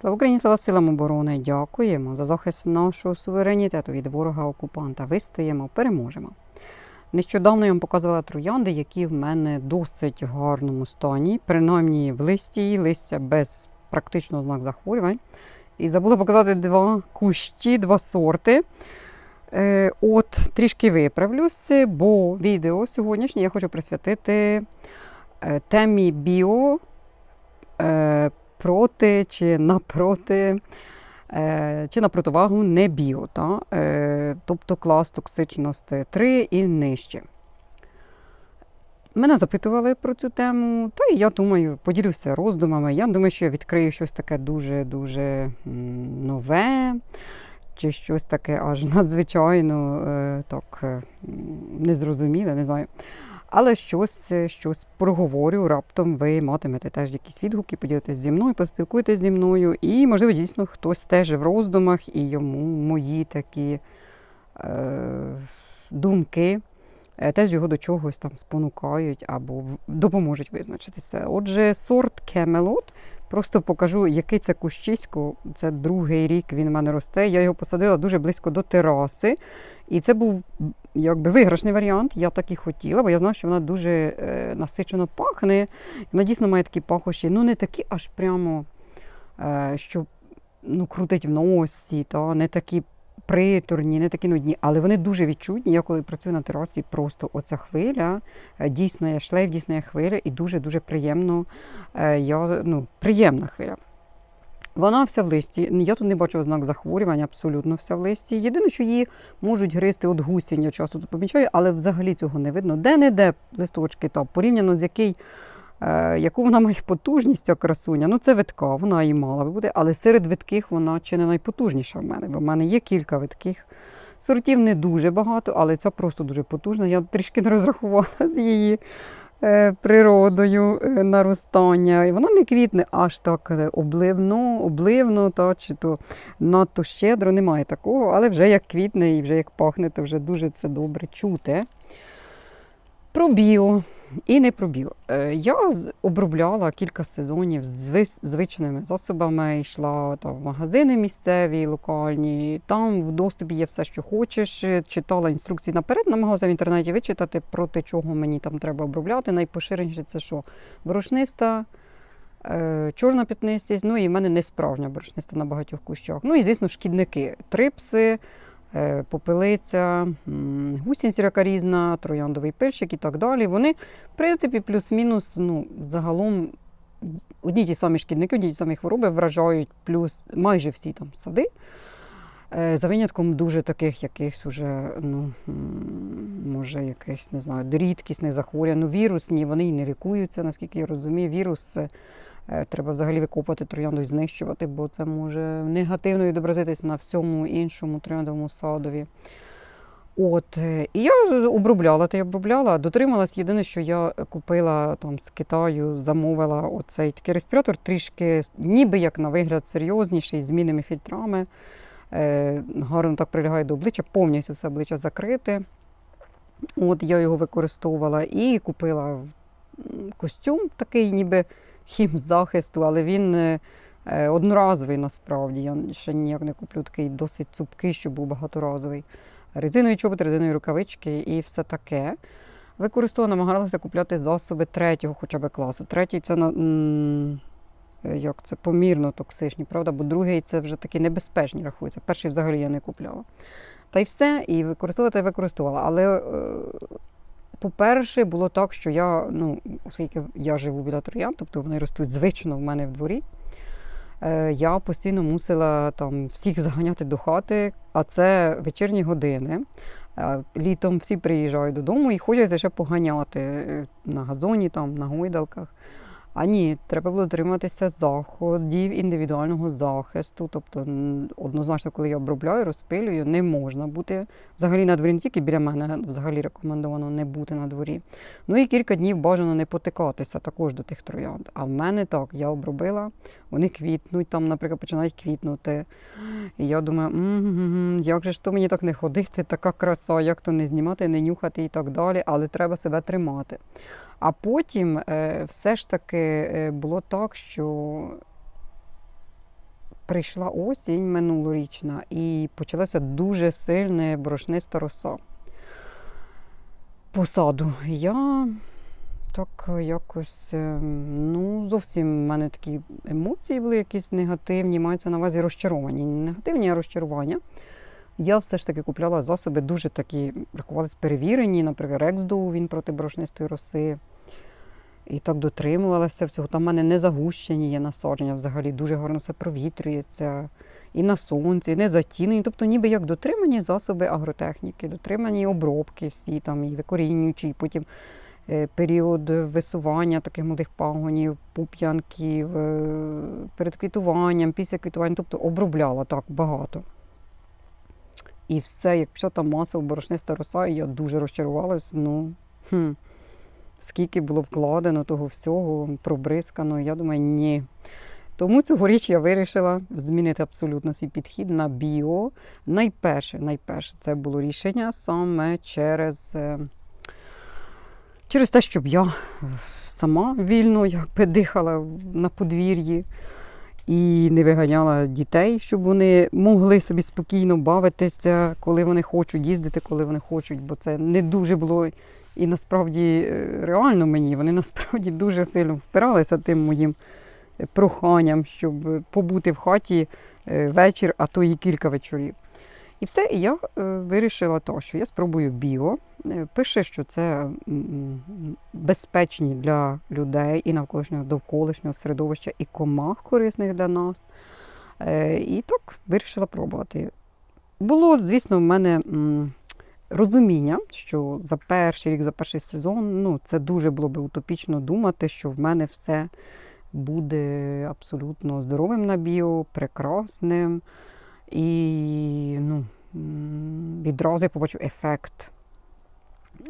Слава Україні, слава силам оборони! Дякуємо за захист нашого суверенітету від ворога-окупанта. Вистоїмо, переможемо. Нещодавно я вам показувала троянди, які в мене досить в гарному стані, принаймні в листі, листя без практично ознак захворювань. І забула показати два кущі, два сорти. Е, от, трішки виправлюсь, бо відео сьогоднішнє я хочу присвятити е, темі біо. Проти чи напроти, е, чи на противагу не біо, та? Е, тобто клас токсичності 3 і нижче. Мене запитували про цю тему, та і я думаю, поділюся роздумами. Я думаю, що я відкрию щось таке дуже-дуже нове, чи щось таке аж надзвичайно е, так, незрозуміле, не знаю. Але щось, е, щось проговорю, раптом ви матимете теж якісь відгуки, поділитесь зі мною, поспілкуйтесь зі мною. І, можливо, дійсно хтось теж в роздумах, і йому мої такі е, думки е, теж його до чогось там спонукають або допоможуть визначитися. Отже, сорт Кемелот. Просто покажу, який це кущисько. Це другий рік він в мене росте. Я його посадила дуже близько до тераси. І це був якби виграшний варіант. Я так і хотіла, бо я знаю, що вона дуже е, насичено пахне. Вона дійсно має такі пахощі, ну не такі аж прямо, е, що ну, крутить в носі, та, не такі приторні, не такі нудні, але вони дуже відчутні. Я коли працюю на терасі, просто оця хвиля, е, дійсно є шлейф, дійсно є хвиля, і дуже-дуже приємно. е, Я, ну, приємна хвиля. Вона вся в листі. Я тут не бачу ознак захворювання, абсолютно вся в листі. Єдине, що її можуть гризти от гусінь, я часто помічаю, але взагалі цього не видно. Де-не-де листочки там, порівняно з який, яку вона має потужність, ця красуня. Ну, це витка, вона і мала би бути, але серед витких вона чи не найпотужніша в мене, бо в мене є кілька витких. Сортів не дуже багато, але ця просто дуже потужна. Я трішки не розрахувала з її е, природою е, наростання. І вона не квітне аж так е, обливно, обливно, та, чи то надто щедро, немає такого, але вже як квітне і вже як пахне, то вже дуже це добре чути. Про біо і не про біо. Е, Я обробляла кілька сезонів зви- звичними засобами, йшла там, в магазини місцеві, локальні. Там в доступі є все, що хочеш. Е, Читала інструкції наперед, намагалася в інтернеті вичитати, проти чого мені там треба обробляти. Найпоширеніше це що? Борошниста, е, чорна п'ятнистість, ну і в мене не справжня борошниста на багатьох кущах. Ну і, звісно, шкідники, трипси, попелиця, м, гусінь різна, трояндовий пильщик і так далі. Вони, в принципі, плюс-мінус, ну, загалом одні ті самі шкідники, одні ті самі хвороби вражають плюс майже всі там сади. Е, За винятком дуже таких якихось уже, ну, може, якихось, не знаю, рідкісних захворювань. Ну, вірусні, вони і не лікуються, наскільки я розумію. Вірус е, е, треба взагалі викопати троянду і знищувати, бо це може негативно відобразитись на всьому іншому трояндовому садові. От, е, і я обробляла та й обробляла. Дотрималась єдине, що я купила там з Китаю, замовила оцей такий респіратор, трішки, ніби як на вигляд, серйозніший, з змінними фільтрами. Е, гарно так прилягає до обличчя, повністю все обличчя закрите. От я його використовувала і купила костюм такий, ніби хімзахисту, але він е, е, одноразовий насправді. Я ще ніяк не куплю такий досить цупкий, щоб був багаторазовий. Резинові чоботи, резинові рукавички і все таке. Використовувала, намагалася купляти засоби третього хоча б класу. Третій це е, Як це помірно токсичні, правда? Бо другий це вже такі небезпечні рахується. Перший взагалі я не купляла. Та й все, і використовувати використовувала. Але, по-перше, було так, що я, ну, оскільки я живу біля троян, тобто вони ростуть звично в мене в дворі, е, я постійно мусила там всіх заганяти до хати, а це вечірні години. Е, Літом всі приїжджають додому і хочуть ще поганяти е, на газоні, там, на гойдалках. А ні, треба було дотриматися заходів індивідуального захисту. Тобто, однозначно, коли я обробляю, розпилюю, не можна бути взагалі на дворі, не тільки біля мене, взагалі рекомендовано не бути на дворі. Ну і кілька днів бажано не потикатися також до тих троянд. А в мене так, я обробила, вони квітнуть, там, наприклад, починають квітнути. І я думаю, «М-м-м, як же ж то мені так не ходити, така краса, як то не знімати, не нюхати і так далі, але треба себе тримати. А потім е, все ж таки е, було так, що прийшла осінь минулорічна і почалася дуже сильна борошниста роса посаду. Я так якось, е, ну, зовсім в мене такі емоції були якісь негативні, мається на увазі розчаровані. Не негативні, а розчарування. Я все ж таки купляла засоби дуже такі, рахувались перевірені, наприклад, Рексдоу, він проти борошнистої роси. І так дотримувалася всього. Там в мене не загущені є насадження, взагалі дуже гарно все провітрюється. І на сонці, і не затінені. Тобто, ніби як дотримані засоби агротехніки, дотримані обробки всі там, і викорінюючі, і потім е, період висування таких молодих пагонів, пуп'янків, е, перед квітуванням, після квітування, тобто обробляла так багато. І все, якщо там масово борошниста роса, і я дуже розчарувалась, ну. Хм. Скільки було вкладено того всього, пробризкано, я думаю, ні. Тому цьогоріч я вирішила змінити абсолютно свій підхід на біо. Найперше, найперше це було рішення саме через, е, через те, щоб я сама вільно якби дихала на подвір'ї і не виганяла дітей, щоб вони могли собі спокійно бавитися, коли вони хочуть їздити, коли вони хочуть, бо це не дуже було і насправді е, реально мені. Вони насправді дуже сильно впиралися тим моїм проханням, щоб побути в хаті е, вечір, а то і кілька вечорів. І все, і я е, вирішила то, що я спробую біо. Е, Пише, що це безпечні для людей і навколишнього довколишнього середовища, і комах корисних для нас. Е, І так вирішила пробувати. Було, звісно, в мене розуміння, що за перший рік, за перший сезон, ну, це дуже було би утопічно думати, що в мене все буде абсолютно здоровим на біо, прекрасним. І ну, відразу я побачу ефект.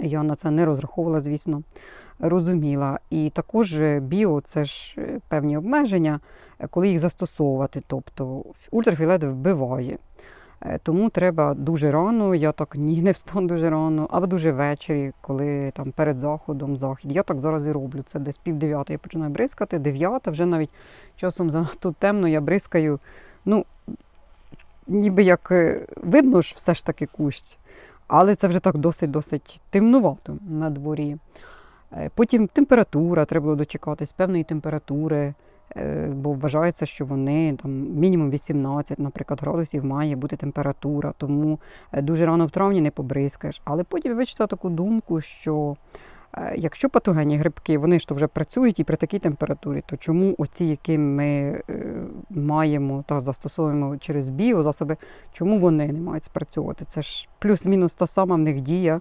Я на це не розраховувала, звісно, розуміла. І також біо це ж е, певні обмеження, е, коли їх застосовувати. Тобто ультрафіолет вбиває. Е, Тому треба дуже рано, я так ні не встану дуже рано, або дуже ввечері, коли там перед заходом захід. Я так зараз і роблю. Це десь пів дев'ятої я починаю бризкати, дев'ята, вже навіть часом занадто темно, я бризкаю. Ну, ніби як е, видно ж все ж таки кущ, але це вже так досить-досить темнувато на дворі. Е, Потім температура, треба було дочекатись певної температури, е, бо вважається, що вони там мінімум 18, наприклад, градусів має бути температура, тому дуже рано в травні не побризкаєш. Але потім я вичитала таку думку, що якщо патогенні грибки, вони ж то вже працюють і при такій температурі, то чому оці, які ми е, маємо та застосовуємо через біозасоби, чому вони не мають спрацьовувати? Це ж плюс-мінус та сама в них дія.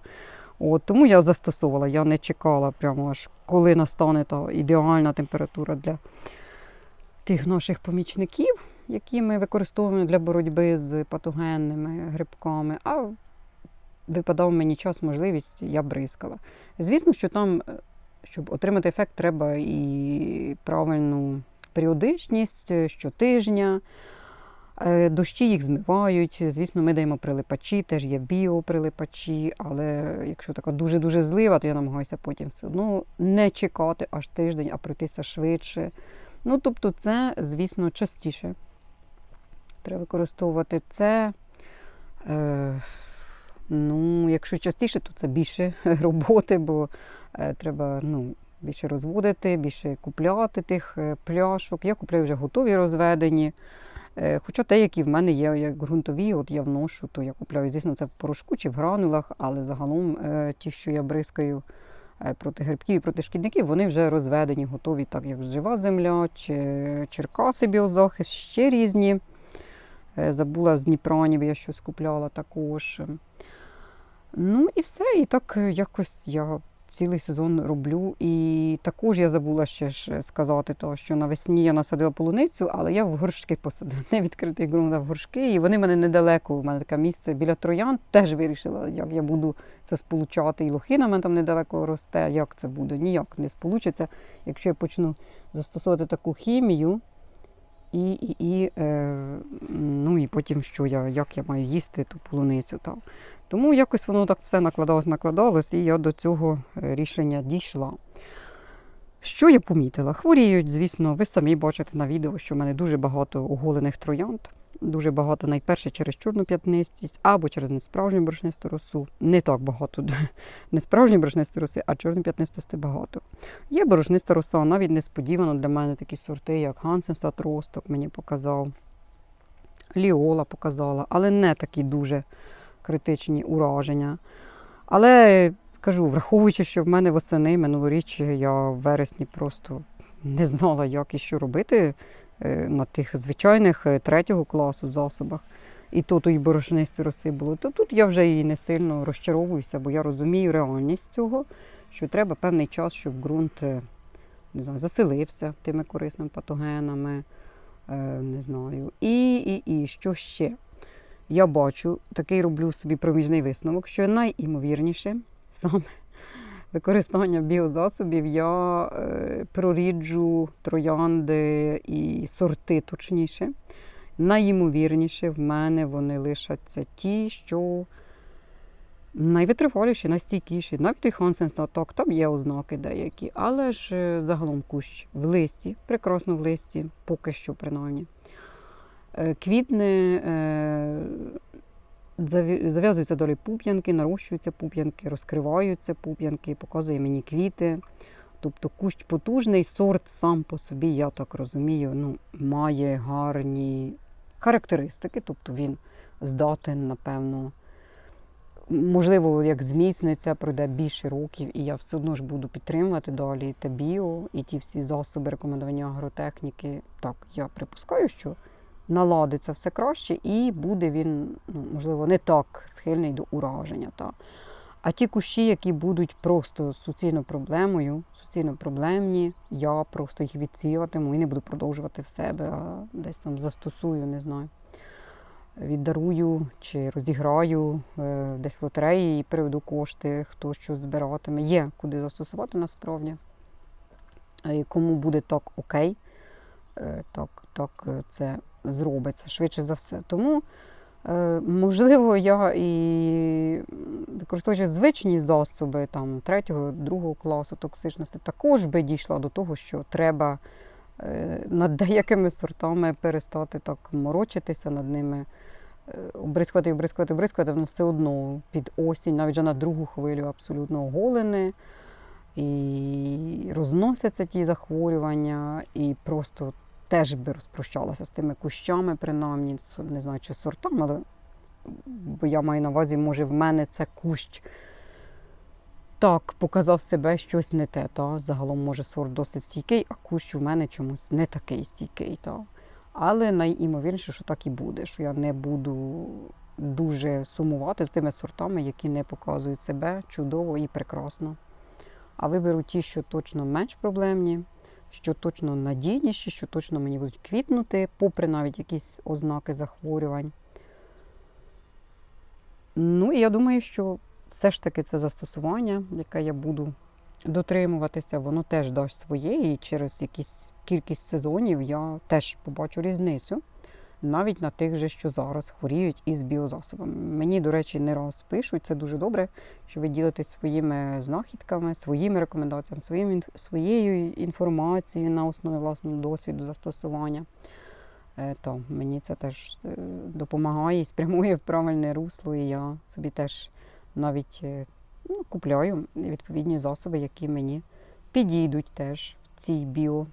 От, тому я застосовувала, я не чекала прямо аж коли настане та ідеальна температура для тих наших помічників, які ми використовуємо для боротьби з патогенними грибками. А випадав мені час, можливість, я бризкала. Звісно, що там, е, щоб отримати ефект, треба і правильну періодичність е, щотижня. Е, Дощі їх змивають. Звісно, ми даємо прилипачі, теж є біоприлипачі, але якщо така дуже-дуже злива, то я намагаюся потім все одно не чекати аж тиждень, а пройтися швидше. Ну, тобто, це, звісно, частіше. Треба використовувати це. Ну, якщо частіше, то це більше роботи, бо е, треба ну, більше розводити, більше купляти тих е, пляшок. Я купляю вже готові розведені. Е, Хоча те, які в мене є, як ґрунтові, от я вношу, то я купляю, звісно, це в порошку чи в гранулах, але загалом ті, що я бризкаю проти грибків і проти шкідників, вони вже розведені, готові, так як жива земля, чи черкаси біозахист, ще різні. Забула з Дніпранів, я щось купляла також. Ну і все. І так е, якось я цілий сезон роблю. І також я забула ще ж сказати, то, що навесні я насадила полуницю, але я в горшки посадила, не відкритий ґрунт, а в горшки. І вони в мене недалеко. У мене таке місце біля троян. Теж вирішила, як я буду це сполучати. І лохина мене там недалеко росте. Як це буде? Ніяк не сполучиться, якщо я почну застосовувати таку хімію. І, і, і, е, ну, і потім, що я, як я маю їсти ту полуницю. Там. Тому якось воно так все накладалось, накладалось, і я до цього е, рішення дійшла. Що я помітила? Хворіють, звісно, ви самі бачите на відео, що в мене дуже багато оголених троянд. Дуже багато найперше через чорну п'ятнистість або через несправжню борошнисту росу. Не так багато не справжні борошнисті роси, а чорної п'ятнистості багато. Є борошниста роса, навіть несподівано для мене такі сорти, як Гансенстат Росток мені показав, Ліола показала, але не такі дуже критичні ураження. Але кажу, враховуючи, що в мене восени минулоріч я в вересні просто не знала, як і що робити на тих звичайних е, третього класу засобах. І то і борошнисті роси було, то тут я вже і не сильно розчаровуюся, бо я розумію реальність цього, що треба певний час, щоб ґрунт е, не знаю, заселився тими корисними патогенами. е, Не знаю. І, і, і що ще? Я бачу, такий роблю собі проміжний висновок, що найімовірніше саме використання біозасобів я е, проріджу троянди і сорти точніше. Найімовірніше в мене вони лишаться ті, що найвитриваліші, найстійкіші. Навіть і Хансенс так, там є ознаки деякі, але ж е, загалом кущ в листі, прекрасно в листі, поки що принаймні. Е, Квітне, е, зав'язуються далі пуп'янки, нарощуються пуп'янки, розкриваються пуп'янки, показує мені квіти. Тобто кущ потужний, сорт сам по собі, я так розумію, ну, має гарні характеристики, тобто він здатен, напевно, можливо, як зміцниться, пройде більше років, і я все одно ж буду підтримувати далі те біо і ті всі засоби рекомендування агротехніки. Так, я припускаю, що наладиться все краще, і буде він, ну, можливо, не так схильний до ураження. Та. А ті кущі, які будуть просто суцільно проблемою, суцільно проблемні, я просто їх відсіюватиму і не буду продовжувати в себе, а десь там застосую, не знаю. Віддарую чи розіграю е, десь в лотереї і приведу кошти, хто що збиратиме. Є куди застосувати насправді. Е, Кому буде так окей, е, так, так це зробиться швидше за все. Тому, е, можливо, я і використовуючи звичні засоби там, третього, другого класу токсичності, також би дійшла до того, що треба е, над деякими сортами перестати так морочитися над ними. е, Обрискувати, обрискувати, обрискувати, воно все одно під осінь, навіть вже на другу хвилю абсолютно оголене. І розносяться ті захворювання, і просто теж би розпрощалася з тими кущами, принаймні, не знаю, чи сортами, але бо я маю на увазі, може, в мене це кущ так показав себе щось не те. Та? Загалом, може, сорт досить стійкий, а кущ у мене чомусь не такий стійкий. Та? Але найімовірніше, що так і буде, що я не буду дуже сумувати з тими сортами, які не показують себе чудово і прекрасно. А виберу ті, що точно менш проблемні, що точно надійніші, що точно мені будуть квітнути, попри навіть якісь ознаки захворювань. Ну і я думаю, що все ж таки це застосування, яке я буду дотримуватися, воно теж дасть своє, і через якісь кількість сезонів я теж побачу різницю. Навіть на тих же, що зараз хворіють із біозасобами. Мені, до речі, не раз пишуть, це дуже добре, що ви ділитесь своїми знахідками, своїми рекомендаціями, своїм, своєю інформацією на основі власного досвіду застосування. Е, То мені це теж е, допомагає і спрямує в правильне русло, і я собі теж навіть е, ну, купляю відповідні засоби, які мені підійдуть теж в цій біо.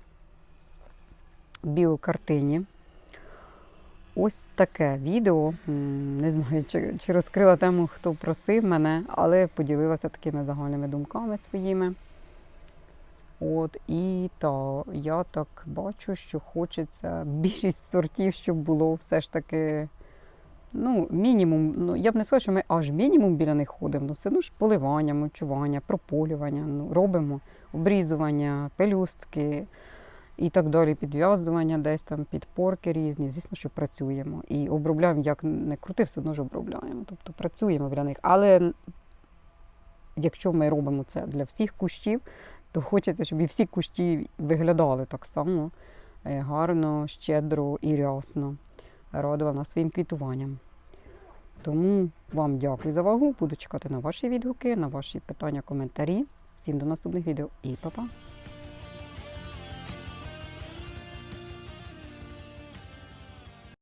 Ось таке відео. Не знаю, чи, чи розкрила тему, хто просив мене, але поділилася такими загальними думками своїми. От, і та, я так бачу, що хочеться більшість сортів, щоб було все ж таки. Ну, мінімум, ну я б не сказала, що ми аж мінімум біля них ходимо. Ну, все одно ж поливання, мульчування, прополювання, ну, робимо обрізування, пелюстки і так далі, підв'язування десь там, підпорки різні. Звісно, що працюємо. І обробляємо, як не крути, все одно ж обробляємо. Тобто працюємо біля них. Але якщо ми робимо це для всіх кущів, то хочеться, щоб і всі кущі виглядали так само е, гарно, щедро і рясно. Радував нас своїм квітуванням. Тому вам дякую за увагу. Буду чекати на ваші відгуки, на ваші питання, коментарі. Всім до наступних відео і па-па!